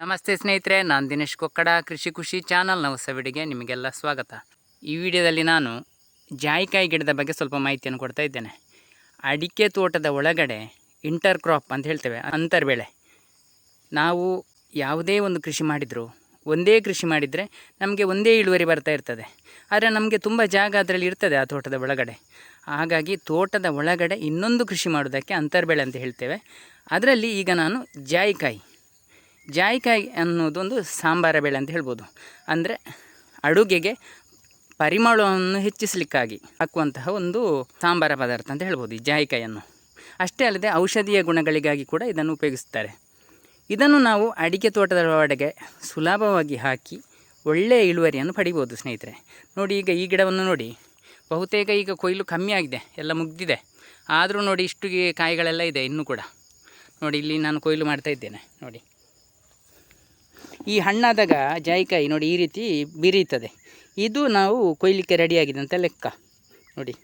ನಮಸ್ತೆ ಸ್ನೇಹಿತರೆ, ನಾನು ದಿನೇಶ್ ಕೊಕ್ಕಡ, ಕೃಷಿ ಖುಷಿ ಚಾನಲ್ನ ಹೊಸ ವಿಡಿಯೋಗೆ ನಿಮಗೆಲ್ಲ ಸ್ವಾಗತ. ಈ ವಿಡಿಯೋದಲ್ಲಿ ನಾನು ಜಾಯಿಕಾಯಿ ಗಿಡದ ಬಗ್ಗೆ ಸ್ವಲ್ಪ ಮಾಹಿತಿಯನ್ನು ಕೊಡ್ತಾ ಇದ್ದೇನೆ. ಅಡಿಕೆ ತೋಟದ ಒಳಗಡೆ ಇಂಟರ್ ಕ್ರಾಪ್ ಅಂತ ಹೇಳ್ತೇವೆ, ಅಂತರ್ಬೇಳೆ. ನಾವು ಯಾವುದೇ ಒಂದು ಕೃಷಿ ಮಾಡಿದರೂ, ಒಂದೇ ಕೃಷಿ ಮಾಡಿದರೆ ನಮಗೆ ಒಂದೇ ಇಳುವರಿ ಬರ್ತಾ ಇರ್ತದೆ. ಆದರೆ ನಮಗೆ ತುಂಬ ಜಾಗ ಅದರಲ್ಲಿ ಇರ್ತದೆ ಆ ತೋಟದ ಒಳಗಡೆ. ಹಾಗಾಗಿ ತೋಟದ ಒಳಗಡೆ ಇನ್ನೊಂದು ಕೃಷಿ ಮಾಡೋದಕ್ಕೆ ಅಂತರ್ಬೆಳೆ ಅಂತ ಹೇಳ್ತೇವೆ. ಅದರಲ್ಲಿ ಈಗ ನಾನು ಜಾಯಿಕಾಯಿ. ಜಾಯಿಕಾಯಿ ಅನ್ನೋದೊಂದು ಸಾಂಬಾರ ಬೆಳೆ ಅಂತ ಹೇಳ್ಬೋದು. ಅಂದರೆ ಅಡುಗೆಗೆ ಪರಿಮಳವನ್ನು ಹೆಚ್ಚಿಸಲಿಕ್ಕಾಗಿ ಹಾಕುವಂತಹ ಒಂದು ಸಾಂಬಾರ ಪದಾರ್ಥ ಅಂತ ಹೇಳ್ಬೋದು ಈ ಜಾಯಿಕಾಯಿಯನ್ನು. ಅಷ್ಟೇ ಅಲ್ಲದೆ ಔಷಧೀಯ ಗುಣಗಳಿಗಾಗಿ ಕೂಡ ಇದನ್ನು ಉಪಯೋಗಿಸ್ತಾರೆ. ಇದನ್ನು ನಾವು ಅಡಿಕೆ ತೋಟದ ಒಳಗೆ ಸುಲಭವಾಗಿ ಹಾಕಿ ಒಳ್ಳೆಯ ಇಳುವರಿಯನ್ನು ಪಡಿಬೋದು ಸ್ನೇಹಿತರೆ. ನೋಡಿ ಈಗ ಈ ಗಿಡವನ್ನು ನೋಡಿ. ಬಹುತೇಕ ಈಗ ಕೊಯ್ಲು ಕಮ್ಮಿ ಆಗಿದೆ, ಎಲ್ಲ ಮುಗ್ದಿದೆ. ಆದರೂ ನೋಡಿ ಇಷ್ಟು ಕಾಯಿಗಳೆಲ್ಲ ಇದೆ ಇನ್ನೂ ಕೂಡ. ನೋಡಿ ಇಲ್ಲಿ ನಾನು ಕೊಯ್ಲು ಮಾಡ್ತಾ ಇದ್ದೇನೆ, ನೋಡಿ. ಈ ಹಣ್ಣಾದಾಗ ಜಾಯಿಕಾಯಿ ನೋಡಿ ಈ ರೀತಿ ಬಿರಿಯುತ್ತದೆ. ಇದು ನಾವು ಕೊಯ್ಲಿಕ್ಕೆ ರೆಡಿಯಾಗಿದೆ ಅಂತ ಲೆಕ್ಕ. ನೋಡಿ.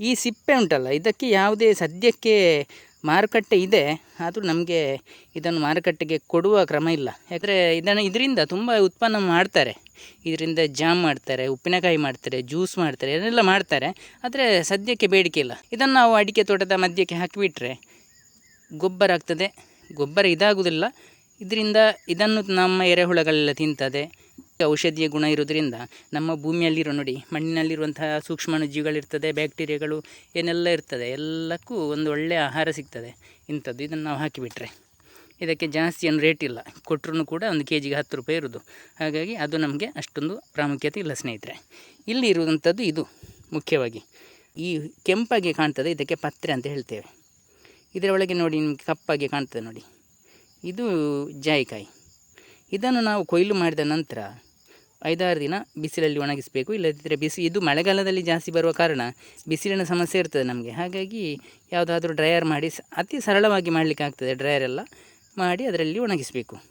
ಈ ಸಿಪ್ಪೆ ಉಂಟಲ್ಲ, ಇದಕ್ಕೆ ಯಾವುದೇ ಸದ್ಯಕ್ಕೆ ಮಾರುಕಟ್ಟೆ ಇದೆ, ಆದರೂ ನಮಗೆ ಇದನ್ನು ಮಾರುಕಟ್ಟೆಗೆ ಕೊಡುವ ಕ್ರಮ ಇಲ್ಲ. ಯಾಕಂದರೆ ಇದನ್ನು ಇದರಿಂದ ತುಂಬ ಉತ್ಪನ್ನ ಮಾಡ್ತಾರೆ. ಇದರಿಂದ ಜಾಮ್ ಮಾಡ್ತಾರೆ, ಉಪ್ಪಿನಕಾಯಿ ಮಾಡ್ತಾರೆ, ಜ್ಯೂಸ್ ಮಾಡ್ತಾರೆ, ಇದನ್ನೆಲ್ಲ ಮಾಡ್ತಾರೆ. ಆದರೆ ಸದ್ಯಕ್ಕೆ ಬೇಡಿಕೆ ಇಲ್ಲ. ಇದನ್ನು ನಾವು ಅಡಿಕೆ ತೋಟದ ಮಧ್ಯಕ್ಕೆ ಹಾಕಿಬಿಟ್ರೆ ಗೊಬ್ಬರ ಆಗ್ತದೆ. ಗೊಬ್ಬರ ಇದಾಗುವುದಿಲ್ಲ ಇದರಿಂದ ಇದನ್ನು ನಮ್ಮ ಎರೆಹುಳಗಳೆಲ್ಲ ತಿಂತದೆ. ಔಷಧೀಯ ಗುಣ ಇರೋದ್ರಿಂದ ನಮ್ಮ ಭೂಮಿಯಲ್ಲಿರೋ ನೋಡಿ, ಮಣ್ಣಿನಲ್ಲಿರುವಂತಹ ಸೂಕ್ಷ್ಮಾಣುಜೀವಿಗಳಿರ್ತದೆ ಬ್ಯಾಕ್ಟೀರಿಯಾಗಳು ಏನೆಲ್ಲ ಇರ್ತದೆ, ಎಲ್ಲಕ್ಕೂ ಒಂದು ಒಳ್ಳೆಯ ಆಹಾರ ಸಿಗ್ತದೆ. ಇಂಥದ್ದು ಇದನ್ನು ನಾವು ಹಾಕಿಬಿಟ್ರೆ. ಇದಕ್ಕೆ ಜಾಸ್ತಿ ಏನು ರೇಟ್ ಇಲ್ಲ. ಕೊಟ್ಟರು ಕೂಡ ಒಂದು ಕೆ ಜಿಗೆ ಹತ್ತು ರೂಪಾಯಿ ಇರೋದು ಹಾಗಾಗಿ ಅದು ನಮಗೆ ಅಷ್ಟೊಂದು ಪ್ರಾಮುಖ್ಯತೆ ಇಲ್ಲ ಸ್ನೇಹಿತರೆ. ಇಲ್ಲಿ ಇರುವಂಥದ್ದು ಇದು ಮುಖ್ಯವಾಗಿ. ಈ ಕೆಂಪಾಗಿ ಕಾಣ್ತದೆ, ಇದಕ್ಕೆ ಪತ್ರೆ ಅಂತ ಹೇಳ್ತೇವೆ. ಇದರ ಒಳಗೆ ನೋಡಿ ನಿಮಗೆ ಕಪ್ಪಾಗಿ ಕಾಣ್ತದೆ ನೋಡಿ. ಇದು ಜಾಯಿಕಾಯಿ. ಇದನ್ನು ನಾವು ಕೊಯ್ಲು ಮಾಡಿದ ನಂತರ ಐದಾರು ದಿನ ಬಿಸಿಲಲ್ಲಿ ಒಣಗಿಸಬೇಕು. ಇಲ್ಲದಿದ್ದರೆ ಬಿಸಿ, ಇದು ಮಳೆಗಾಲದಲ್ಲಿ ಜಾಸ್ತಿ ಬರುವ ಕಾರಣ ಬಿಸಿಲಿನ ಸಮಸ್ಯೆ ಇರ್ತದೆ ನಮಗೆ. ಹಾಗಾಗಿ ಯಾವುದಾದ್ರೂ ಡ್ರಯರ್ ಮಾಡಿ ಅತಿ ಸರಳವಾಗಿ ಮಾಡಲಿಕ್ಕೆ ಆಗ್ತದೆ ಡ್ರೈಯರ್ ಎಲ್ಲ ಮಾಡಿ ಅದರಲ್ಲಿ ಒಣಗಿಸಬೇಕು.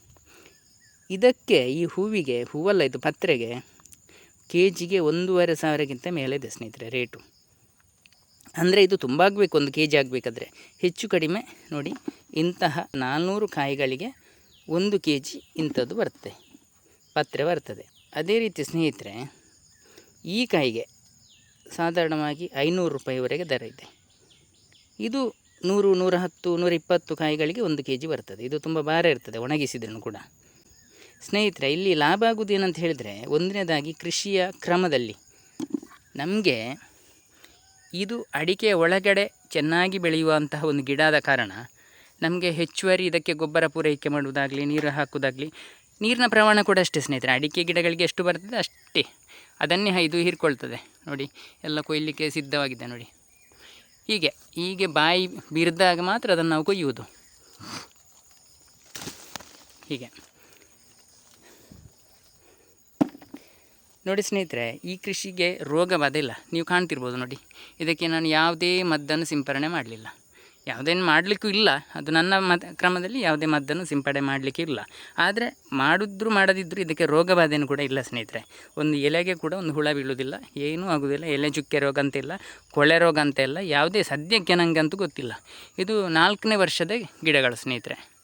ಇದಕ್ಕೆ ಈ ಹೂವಿಗೆ, ಹೂವಲ್ಲ ಇದು ಪತ್ರೆಗೆ ಕೆ ಜಿಗೆ ಒಂದೂವರೆ ಸಾವಿರಕ್ಕಿಂತ ಮೇಲೆ ಇದೆ ಸ್ನೇಹಿತರೆ ರೇಟು. ಅಂದರೆ ಇದು ತುಂಬ ಆಗಬೇಕು, ಒಂದು ಕೆ ಜಿ ಆಗಬೇಕಾದ್ರೆ. ಹೆಚ್ಚು ಕಡಿಮೆ ನೋಡಿ, ಇಂತಹ ನಾಲ್ನೂರು ಕಾಯಿಗಳಿಗೆ ಒಂದು ಕೆ ಜಿ ಇಂಥದ್ದು ಬರುತ್ತೆ ಪತ್ರೆ ಬರ್ತದೆ. ಅದೇ ರೀತಿ ಸ್ನೇಹಿತರೆ, ಈ ಕಾಯಿಗೆ ಸಾಧಾರಣವಾಗಿ ಐನೂರು ರೂಪಾಯಿವರೆಗೆ ದರ ಇದೆ. ಇದು ನೂರು ನೂರ ಹತ್ತು ನೂರ ಇಪ್ಪತ್ತು ಕಾಯಿಗಳಿಗೆ ಒಂದು ಕೆ ಜಿ ಬರ್ತದೆ. ಇದು ತುಂಬ ಭಾರ ಇರ್ತದೆ ಒಣಗಿಸಿದ್ರೂ ಕೂಡ. ಸ್ನೇಹಿತರೆ, ಇಲ್ಲಿ ಲಾಭ ಆಗುವುದೇನಂತ ಹೇಳಿದರೆ, ಒಂದನೇದಾಗಿ ಕೃಷಿಯ ಕ್ರಮದಲ್ಲಿ ನಮಗೆ ಇದು ಅಡಿಕೆ ಒಳಗಡೆ ಚೆನ್ನಾಗಿ ಬೆಳೆಯುವಂತಹ ಒಂದು ಗಿಡ ಆದ ಕಾರಣ ನಮಗೆ ಹೆಚ್ಚುವರಿ ಇದಕ್ಕೆ ಗೊಬ್ಬರ ಪೂರೈಕೆ ಮಾಡುವುದಾಗಲಿ, ನೀರು ಹಾಕುವುದಾಗಲಿ, ನೀರಿನ ಪ್ರಮಾಣ ಕೂಡ ಅಷ್ಟೇ ಸ್ನೇಹಿತರೆ. ಅಡಿಕೆ ಗಿಡಗಳಿಗೆ ಎಷ್ಟು ಬರ್ತದೆ ಅಷ್ಟೇ. ಅದನ್ನೇ ಇದು ಹೀರ್ಕೊಳ್ತದೆ. ನೋಡಿ, ಎಲ್ಲ ಕೊಯ್ಲಿಕ್ಕೆ ಸಿದ್ಧವಾಗಿದೆ ನೋಡಿ. ಹೀಗೆ ಹೀಗೆ ಬಾಯಿ ಬಿರಿದಾಗ ಮಾತ್ರ ಅದನ್ನು ನಾವು ಕೊಯ್ಯುವುದು. ಹೀಗೆ. ನೋಡಿ ಸ್ನೇಹಿತರೆ, ಈ ಕೃಷಿಗೆ ರೋಗ ಬದಿಲ್ಲ ನೀವು ಕಾಣ್ತಿರ್ಬೋದು ನೋಡಿ. ಇದಕ್ಕೆ ನಾನು ಯಾವುದೇ ಮದ್ದನ್ನು ಸಿಂಪರಣೆ ಮಾಡಲಿಲ್ಲ. ಯಾವುದೇನು ಮಾಡಲಿಕ್ಕೂ ಇಲ್ಲ. ಅದು ನನ್ನ ಮದ್ ಕ್ರಮದಲ್ಲಿ ಯಾವುದೇ ಮದ್ದನ್ನು ಸಿಂಪಡಣೆ ಮಾಡಲಿಕ್ಕೆ ಇಲ್ಲ. ಆದರೆ ಮಾಡಿದ್ರು ಮಾಡದಿದ್ದರೂ ಇದಕ್ಕೆ ರೋಗ ಬಾಧೆನೂ ಕೂಡ ಇಲ್ಲ ಸ್ನೇಹಿತರೆ. ಒಂದು ಎಲೆಗೆ ಕೂಡ ಒಂದು ಹುಳ ಬೀಳುವುದಿಲ್ಲ. ಏನೂ ಆಗೋದಿಲ್ಲ ಎಲೆ ಚುಕ್ಕೆ ರೋಗ ಅಂತ ಇಲ್ಲ. ಕೊಳೆ ರೋಗ ಅಂತ ಇಲ್ಲ. ಯಾವುದೇ ಸದ್ಯಕ್ಕೆ ನನಗಂತೂ ಗೊತ್ತಿಲ್ಲ. ಇದು ನಾಲ್ಕನೇ ವರ್ಷದ ಗಿಡಗಳು ಸ್ನೇಹಿತರೆ.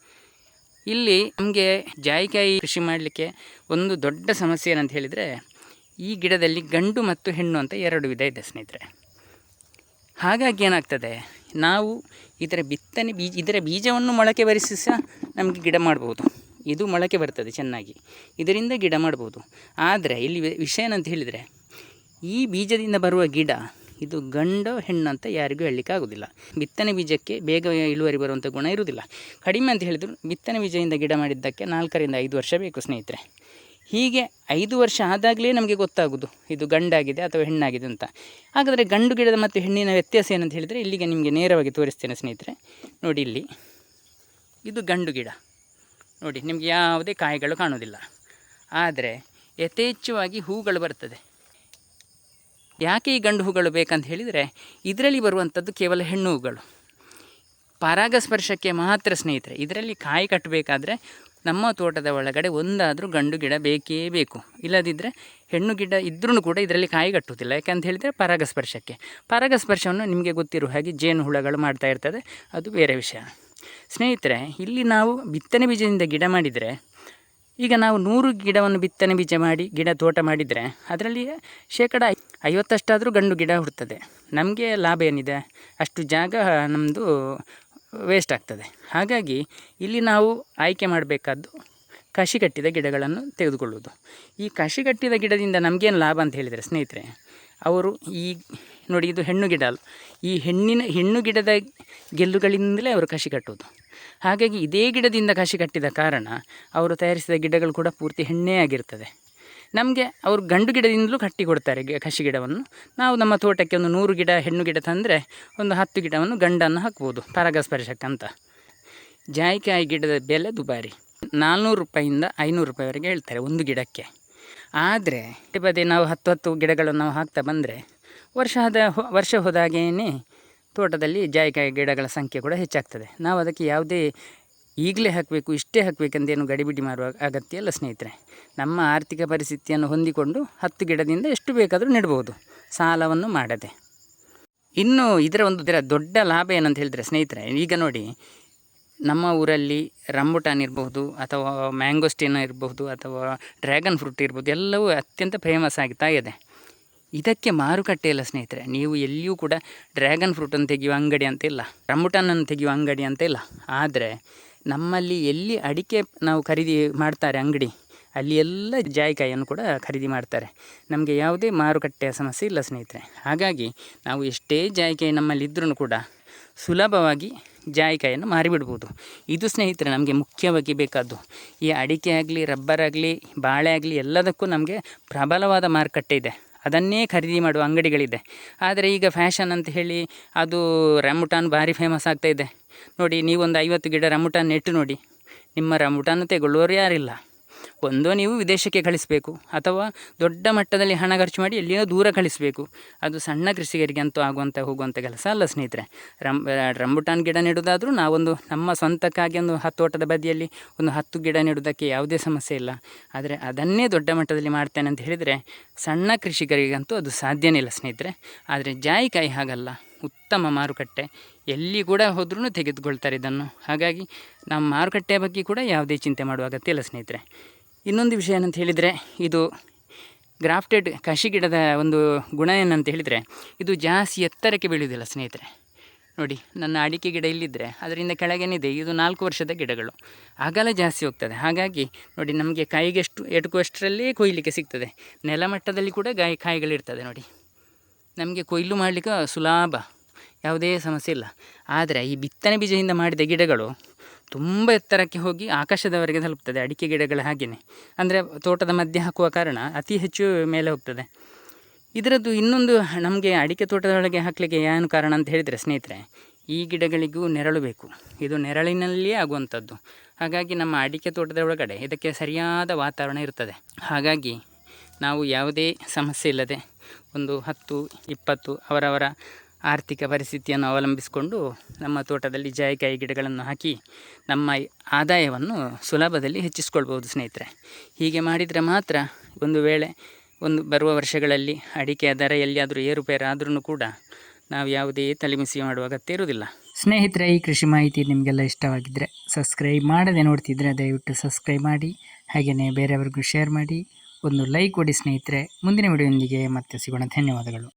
ಇಲ್ಲಿ ನಮಗೆ ಜಾಯಿಕಾಯಿ ಕೃಷಿ ಮಾಡಲಿಕ್ಕೆ ಒಂದು ದೊಡ್ಡ ಸಮಸ್ಯೆ ಏನಂತ ಹೇಳಿದರೆ ಈ ಗಿಡದಲ್ಲಿ ಗಂಡು ಮತ್ತು ಹೆಣ್ಣು ಅಂತ ಎರಡು ವಿಧ ಇದೆ ಸ್ನೇಹಿತರೆ. ಹಾಗಾಗಿ ಏನಾಗ್ತದೆ? ನಾವು ಇದರ ಬಿತ್ತನೆ ಬೀಜ, ಇದರ ಬೀಜವನ್ನು ಮೊಳಕೆ ಬರಿಸಿ ಸಹ ನಮಗೆ ಗಿಡ ಮಾಡ್ಬೋದು. ಇದು ಮೊಳಕೆ ಬರ್ತದೆ ಚೆನ್ನಾಗಿ. ಇದರಿಂದ ಗಿಡ ಮಾಡ್ಬೋದು. ಆದರೆ ಇಲ್ಲಿ ವಿಷಯ ಏನಂತ ಹೇಳಿದರೆ, ಈ ಬೀಜದಿಂದ ಬರುವ ಗಿಡ ಇದು ಗಂಡು ಹೆಣ್ಣು ಅಂತ ಯಾರಿಗೂ ಹೇಳಲಿಕ್ಕೆ ಆಗೋದಿಲ್ಲ. ಬಿತ್ತನೆ ಬೀಜಕ್ಕೆ ಬೇಗ ಇಳುವರಿ ಬರುವಂಥ ಗುಣ ಇರುವುದಿಲ್ಲ ಕಡಿಮೆ ಅಂತ ಹೇಳಿದ್ರು ಬಿತ್ತನೆ ಬೀಜದಿಂದ ಗಿಡ ಮಾಡಿದ್ದಕ್ಕೆ ನಾಲ್ಕರಿಂದ ಐದು ವರ್ಷ ಬೇಕು ಸ್ನೇಹಿತರೆ. ಹೀಗೆ ಐದು ವರ್ಷ ಆದಾಗಲೇ ನಮಗೆ ಗೊತ್ತಾಗೋದು, ಇದು ಗಂಡಾಗಿದೆ ಅಥವಾ ಹೆಣ್ಣಾಗಿದೆ ಅಂತ. ಹಾಗಾದರೆ ಗಂಡು ಗಿಡದ ಮತ್ತು ಹೆಣ್ಣಿನ ವ್ಯತ್ಯಾಸ ಏನಂತ ಹೇಳಿದರೆ ಇಲ್ಲಿಗೆ ನಿಮಗೆ ನೇರವಾಗಿ ತೋರಿಸ್ತೇನೆ ಸ್ನೇಹಿತರೆ. ನೋಡಿ ಇಲ್ಲಿ, ಇದು ಗಂಡು ಗಿಡ. ನೋಡಿ, ನಿಮಗೆ ಯಾವುದೇ ಕಾಯಿಗಳು ಕಾಣೋದಿಲ್ಲ ಆದರೆ ಯಥೇಚ್ಛವಾಗಿ ಹೂಗಳು ಬರ್ತದೆ. ಯಾಕೆ ಈ ಗಂಡು ಹೂಗಳು ಬೇಕಂತ ಹೇಳಿದರೆ ಇದರಲ್ಲಿ ಬರುವಂಥದ್ದು ಕೇವಲ ಹೆಣ್ಣು ಹೂಗಳು. ಪರಾಗಸ್ಪರ್ಶಕ್ಕೆ ಮಾತ್ರ ಸ್ನೇಹಿತರೆ, ಇದರಲ್ಲಿ ಕಾಯಿ ಕಟ್ಟಬೇಕಾದ್ರೆ ನಮ್ಮ ತೋಟದ ಒಳಗಡೆ ಒಂದಾದರೂ ಗಂಡು ಗಿಡ ಬೇಕೇ ಬೇಕು. ಇಲ್ಲದಿದ್ದರೆ ಹೆಣ್ಣು ಗಿಡ ಇದ್ರೂ ಕೂಡ ಇದರಲ್ಲಿ ಕಾಯಿ ಕಟ್ಟುವುದಿಲ್ಲ. ಯಾಕಂತ ಹೇಳಿದರೆ ಪರಾಗಸ್ಪರ್ಶಕ್ಕೆ. ಪರಾಗಸ್ಪರ್ಶವನ್ನು ನಿಮಗೆ ಗೊತ್ತಿರುವ ಹಾಗೆ ಜೇನು ಹುಳಗಳು ಮಾಡ್ತಾ ಇರ್ತದೆ. ಅದು ಬೇರೆ ವಿಷಯ. ಸ್ನೇಹಿತರೆ, ಇಲ್ಲಿ ನಾವು ಬಿತ್ತನೆ ಬೀಜದಿಂದ ಗಿಡ ಮಾಡಿದರೆ, ಈಗ ನಾವು ನೂರು ಗಿಡವನ್ನು ಬಿತ್ತನೆ ಬೀಜ ಮಾಡಿ ಗಿಡ ತೋಟ ಮಾಡಿದರೆ ಅದರಲ್ಲಿ ಶೇಕಡ ಐವತ್ತಷ್ಟಾದರೂ ಗಂಡು ಗಿಡ ಹುಡ್ತದೆ. ನಮಗೆ ಲಾಭ ಏನಿದೆ? ಅಷ್ಟು ಜಾಗ ನಮ್ಮದು ವೇಸ್ಟ್ ಆಗ್ತದೆ. ಹಾಗಾಗಿ ಇಲ್ಲಿ ನಾವು ಆಯ್ಕೆ ಮಾಡಬೇಕಾದ್ದು ಕಸಿ ಕಟ್ಟಿದ ಗಿಡಗಳನ್ನು ತೆಗೆದುಕೊಳ್ಳುವುದು. ಈ ಕಸಿ ಕಟ್ಟಿದ ಗಿಡದಿಂದ ನಮಗೇನು ಲಾಭ ಅಂತ ಹೇಳಿದರೆ ಸ್ನೇಹಿತರೆ, ಅವರು ಈ ನೋಡಿ ಇದು ಹೆಣ್ಣು ಗಿಡ ಅಲ್ಲ. ಈ ಹೆಣ್ಣಿನ, ಹೆಣ್ಣು ಗಿಡದ ಗೆಲ್ಲುಗಳಿಂದಲೇ ಅವರು ಕಸಿ ಕಟ್ಟುವುದು. ಹಾಗಾಗಿ ಇದೇ ಗಿಡದಿಂದ ಕಸಿ ಕಟ್ಟಿದ ಕಾರಣ ಅವರು ತಯಾರಿಸಿದ ಗಿಡಗಳು ಕೂಡ ಪೂರ್ತಿ ಹೆಣ್ಣೇ ಆಗಿರ್ತದೆ. ನಮಗೆ ಅವರು ಗಂಡು ಗಿಡದಿಂದಲೂ ಕಟ್ಟಿ ಕೊಡ್ತಾರೆ ಗಿ- ಕಸಿ ಗಿಡವನ್ನು. ನಾವು ನಮ್ಮ ತೋಟಕ್ಕೆ ಒಂದು ನೂರು ಗಿಡ, ಹೆಣ್ಣು ಗಿಡ ತಂದರೆ ಒಂದು ಹತ್ತು ಗಿಡವನ್ನು ಗಂಡನ್ನು ಹಾಕ್ಬೋದು ಪರಾಗಸ್ಪರ್ಶಕ್ಕಂತ ಜಾಯಿಕಾಯಿ ಗಿಡದ ಬೆಲೆ ದುಬಾರಿ. ನಾಲ್ನೂರು ರೂಪಾಯಿಂದ ಐನೂರು ರೂಪಾಯಿವರೆಗೆ ಹೇಳ್ತಾರೆ ಒಂದು ಗಿಡಕ್ಕೆ. ಆದರೆ ಪದೇ ನಾವು ಹತ್ತು ಹತ್ತು ಗಿಡಗಳನ್ನು ನಾವು ಹಾಕ್ತಾ ಬಂದರೆ, ವರ್ಷ ಆದ ವರ್ಷ ಹೋದಾಗೇ ತೋಟದಲ್ಲಿ ಜಾಯಿಕಾಯಿ ಗಿಡಗಳ ಸಂಖ್ಯೆ ಕೂಡ ಹೆಚ್ಚಾಗ್ತದೆ. ನಾವು ಅದಕ್ಕೆ ಯಾವುದೇ ಈಗಲೇ ಹಾಕಬೇಕು, ಇಷ್ಟೇ ಹಾಕಬೇಕಂತೇನು ಗಡಿಬಿಡಿ ಮಾಡುವ ಅಗತ್ಯ ಇಲ್ಲ ಸ್ನೇಹಿತರೆ. ನಮ್ಮ ಆರ್ಥಿಕ ಪರಿಸ್ಥಿತಿಯನ್ನು ಹೊಂದಿಕೊಂಡು ಹತ್ತು ಗಿಡದಿಂದ ಎಷ್ಟು ಬೇಕಾದರೂ ನೆಡ್ಬೋದು ಸಾಲವನ್ನು ಮಾಡದೆ. ಇನ್ನು ಇದರ ಒಂದು ಇದರ ದೊಡ್ಡ ಲಾಭ ಏನಂತ ಹೇಳಿದರೆ ಸ್ನೇಹಿತರೆ, ಈಗ ನೋಡಿ, ನಮ್ಮ ಊರಲ್ಲಿ ರಂಬುಟಾನ್ ಇರಬಹುದು ಅಥವಾ ಮ್ಯಾಂಗೋಸ್ಟೀನ್ ಇರಬಹುದು ಅಥವಾ ಡ್ರ್ಯಾಗನ್ ಫ್ರೂಟ್ ಇರ್ಬೋದು ಎಲ್ಲವೂ ಅತ್ಯಂತ ಫೇಮಸ್ ಆಗ್ತಾ ಇದೆ ಇದಕ್ಕೆ ಮಾರುಕಟ್ಟೆ ಇಲ್ಲ ಸ್ನೇಹಿತರೆ. ನೀವು ಎಲ್ಲಿಯೂ ಕೂಡ ಡ್ರ್ಯಾಗನ್ ಫ್ರೂಟನ್ನು ತೆಗೆಯುವ ಅಂಗಡಿ ಅಂತ ಇಲ್ಲ, ರಂಬುಟಾನನ್ನು ತೆಗೆಯುವ ಅಂಗಡಿ ಅಂತ ಇಲ್ಲ. ಆದರೆ ನಮ್ಮಲ್ಲಿ ಎಲ್ಲಿ ಅಡಿಕೆ ನಾವು ಖರೀದಿ ಮಾಡ್ತಾರೆ ಅಂಗಡಿ, ಅಲ್ಲಿ ಎಲ್ಲ ಜಾಯಿಕಾಯಿಯನ್ನು ಕೂಡ ಖರೀದಿ ಮಾಡ್ತಾರೆ. ನಮಗೆ ಯಾವುದೇ ಮಾರುಕಟ್ಟೆಯ ಸಮಸ್ಯೆ ಇಲ್ಲ ಸ್ನೇಹಿತರೆ. ಹಾಗಾಗಿ ನಾವು ಎಷ್ಟೇ ಜಾಯಿಕಾಯಿ ನಮ್ಮಲ್ಲಿ ಇದ್ರೂ ಕೂಡ ಸುಲಭವಾಗಿ ಜಾಯಿಕಾಯಿಯನ್ನು ಮಾರಿಬಿಡ್ಬೋದು. ಇದು ಸ್ನೇಹಿತರೆ ನಮಗೆ ಮುಖ್ಯವಾಗಿ ಬೇಕಾದ್ದು. ಈ ಅಡಿಕೆ ಆಗಲಿ, ರಬ್ಬರ್ ಆಗಲಿ, ಬಾಳೆ ಆಗಲಿ ಎಲ್ಲದಕ್ಕೂ ನಮಗೆ ಪ್ರಬಲವಾದ ಮಾರುಕಟ್ಟೆ ಇದೆ. ಅದನ್ನೇ ಖರೀದಿ ಮಾಡುವ ಅಂಗಡಿಗಳಿದೆ. ಆದರೆ ಈಗ ಫ್ಯಾಷನ್ ಅಂತ ಹೇಳಿ ಅದು ರಮುಟಾನ್ ಭಾರಿ ಫೇಮಸ್ ಆಗ್ತಾ ಇದೆ. ನೋಡಿ, ನೀವೊಂದು ಐವತ್ತು ಗಿಡ ರಮುಟಾನ್ ನೆಟ್ಟು ನೋಡಿ. ನಿಮ್ಮ ರಮುಟಾನ್ ತೆಗೊಳ್ಳುವವರು ಯಾರಿಲ್ಲ? ಒಂದೋ ನೀವು ವಿದೇಶಕ್ಕೆ ಕಳಿಸಬೇಕು, ಅಥವಾ ದೊಡ್ಡ ಮಟ್ಟದಲ್ಲಿ ಹಣ ಖರ್ಚು ಮಾಡಿ ಎಲ್ಲಿಯೋ ದೂರ ಕಳಿಸಬೇಕು. ಅದು ಸಣ್ಣ ಕೃಷಿಕರಿಗೆ ಅಂತೂ ಆಗುವಂಥ ಹೋಗುವಂಥ ಕೆಲಸ ಅಲ್ಲ ಸ್ನೇಹಿತರೆ. ರಂ ರಂಬುಟಾನ್ ಗಿಡ ನೆಡೋದಾದರೂ ನಾವೊಂದು, ನಮ್ಮ ಸ್ವಂತಕ್ಕಾಗಿ ಒಂದು ಹತ್ತು ಬದಿಯಲ್ಲಿ ಒಂದು ಹತ್ತು ಗಿಡ ನೆಡೋದಕ್ಕೆ ಯಾವುದೇ ಸಮಸ್ಯೆ ಇಲ್ಲ. ಆದರೆ ಅದನ್ನೇ ದೊಡ್ಡ ಮಟ್ಟದಲ್ಲಿ ಮಾಡ್ತೇನೆ ಅಂತ ಹೇಳಿದರೆ ಸಣ್ಣ ಕೃಷಿಕರಿಗಂತೂ ಅದು ಸಾಧ್ಯನೇ ಇಲ್ಲ ಸ್ನೇಹಿತರೆ. ಆದರೆ ಜಾಯಿಕಾಯಿ ಹಾಗಲ್ಲ. ಉತ್ತಮ ಮಾರುಕಟ್ಟೆ. ಎಲ್ಲಿ ಕೂಡ ಹೋದ್ರೂ ತೆಗೆದುಕೊಳ್ತಾರೆ ಇದನ್ನು. ಹಾಗಾಗಿ ನಮ್ಮ ಮಾರುಕಟ್ಟೆಯ ಬಗ್ಗೆ ಕೂಡ ಯಾವುದೇ ಚಿಂತೆ ಮಾಡುವ ಅಗತ್ಯ ಇಲ್ಲ ಸ್ನೇಹಿತರೆ. ಇನ್ನೊಂದು ವಿಷಯ ಏನಂತ ಹೇಳಿದರೆ, ಇದು ಗ್ರಾಫ್ಟೆಡ್ ಕಸಿ ಗಿಡದ ಒಂದು ಗುಣ ಏನಂತ ಹೇಳಿದರೆ, ಇದು ಜಾಸ್ತಿ ಎತ್ತರಕ್ಕೆ ಬೆಳೆಯುವುದಿಲ್ಲ ಸ್ನೇಹಿತರೆ. ನೋಡಿ, ನನ್ನ ಅಡಿಕೆ ಗಿಡ ಇಲ್ಲಿದ್ದರೆ ಅದರಿಂದ ಕೆಳಗೇನಿದೆ, ಇದು ನಾಲ್ಕು ವರ್ಷದ ಗಿಡಗಳು. ಅಗಲ ಜಾಸ್ತಿ ಹೋಗ್ತದೆ. ಹಾಗಾಗಿ ನೋಡಿ, ನಮಗೆ ಕೈಗೆಷ್ಟು ಎಟುಕುವಷ್ಟರಲ್ಲೇ ಕೊಯ್ಲಿಕ್ಕೆ ಸಿಗ್ತದೆ. ನೆಲಮಟ್ಟದಲ್ಲಿ ಕೂಡ ಗಾಯಿ ಕಾಯಿಗಳಿರ್ತದೆ ನೋಡಿ. ನಮಗೆ ಕೊಯ್ಲು ಮಾಡಲಿಕ್ಕೆ ಸುಲಭ. ಯಾವುದೇ ಸಮಸ್ಯೆ ಇಲ್ಲ. ಆದರೆ ಈ ಬಿತ್ತನೆ ಬೀಜದಿಂದ ಮಾಡಿದ ಗಿಡಗಳು ತುಂಬ ಎತ್ತರಕ್ಕೆ ಹೋಗಿ ಆಕಾಶದವರೆಗೆ ತಲುಪ್ತದೆ, ಅಡಿಕೆ ಗಿಡಗಳ ಹಾಗೆಯೇ ಅಂದರೆ ತೋಟದ ಮಧ್ಯೆ ಹಾಕುವ ಕಾರಣ ಅತಿ ಹೆಚ್ಚು ಮೇಲೆ ಹೋಗ್ತದೆ. ಇದರದ್ದು ಇನ್ನೊಂದು ನಮಗೆ ಅಡಿಕೆ ತೋಟದೊಳಗೆ ಹಾಕಲಿಕ್ಕೆ ಏನು ಕಾರಣ ಅಂತ ಹೇಳಿದರೆ ಸ್ನೇಹಿತರೆ, ಈ ಗಿಡಗಳಿಗೂ ನೆರಳು ಬೇಕು. ಇದು ನೆರಳಿನಲ್ಲಿಯೇ ಆಗುವಂಥದ್ದು. ಹಾಗಾಗಿ ನಮ್ಮ ಅಡಿಕೆ ತೋಟದ ಒಳಗಡೆ ಇದಕ್ಕೆ ಸರಿಯಾದ ವಾತಾವರಣ ಇರ್ತದೆ. ಹಾಗಾಗಿ ನಾವು ಯಾವುದೇ ಸಮಸ್ಯೆ ಇಲ್ಲದೆ ಒಂದು ಹತ್ತು, ಇಪ್ಪತ್ತು ಅವರವರ ಆರ್ಥಿಕ ಪರಿಸ್ಥಿತಿಯನ್ನು ಅವಲಂಬಿಸಿಕೊಂಡು ನಮ್ಮ ತೋಟದಲ್ಲಿ ಜಾಯಿಕಾಯಿ ಗಿಡಗಳನ್ನು ಹಾಕಿ ನಮ್ಮ ಆದಾಯವನ್ನು ಸುಲಭದಲ್ಲಿ ಹೆಚ್ಚಿಸ್ಕೊಳ್ಬೋದು ಸ್ನೇಹಿತರೆ. ಹೀಗೆ ಮಾಡಿದರೆ ಮಾತ್ರ ಒಂದು ವೇಳೆ ಒಂದು ಬರುವ ವರ್ಷಗಳಲ್ಲಿ ಅಡಿಕೆಯ ದರ ಎಲ್ಲಿಯಾದರೂ ಏರುಪೇರು ಆದ್ರೂ ಕೂಡ ನಾವು ಯಾವುದೇ ತಲೆಮಿಸಿ ಮಾಡುವ ಅಗತ್ಯ ಇರುವುದಿಲ್ಲ. ಸ್ನೇಹಿತರೆ, ಈ ಕೃಷಿ ಮಾಹಿತಿ ನಿಮಗೆಲ್ಲ ಇಷ್ಟವಾಗಿದ್ದರೆ ಸಬ್ಸ್ಕ್ರೈಬ್ ಮಾಡದೆ ನೋಡ್ತಿದ್ರೆ ದಯವಿಟ್ಟು ಸಬ್ಸ್ಕ್ರೈಬ್ ಮಾಡಿ, ಹಾಗೆಯೇ ಬೇರೆಯವ್ರಿಗೂ ಶೇರ್ ಮಾಡಿ. ಒಂದು ಲೈಕ್ ಕೊಡಿ ಸ್ನೇಹಿತರೆ. ಮುಂದಿನ ವಿಡಿಯೋದೊಂದಿಗೆ ಮತ್ತೆ ಸಿಗೋಣ. ಧನ್ಯವಾದಗಳು.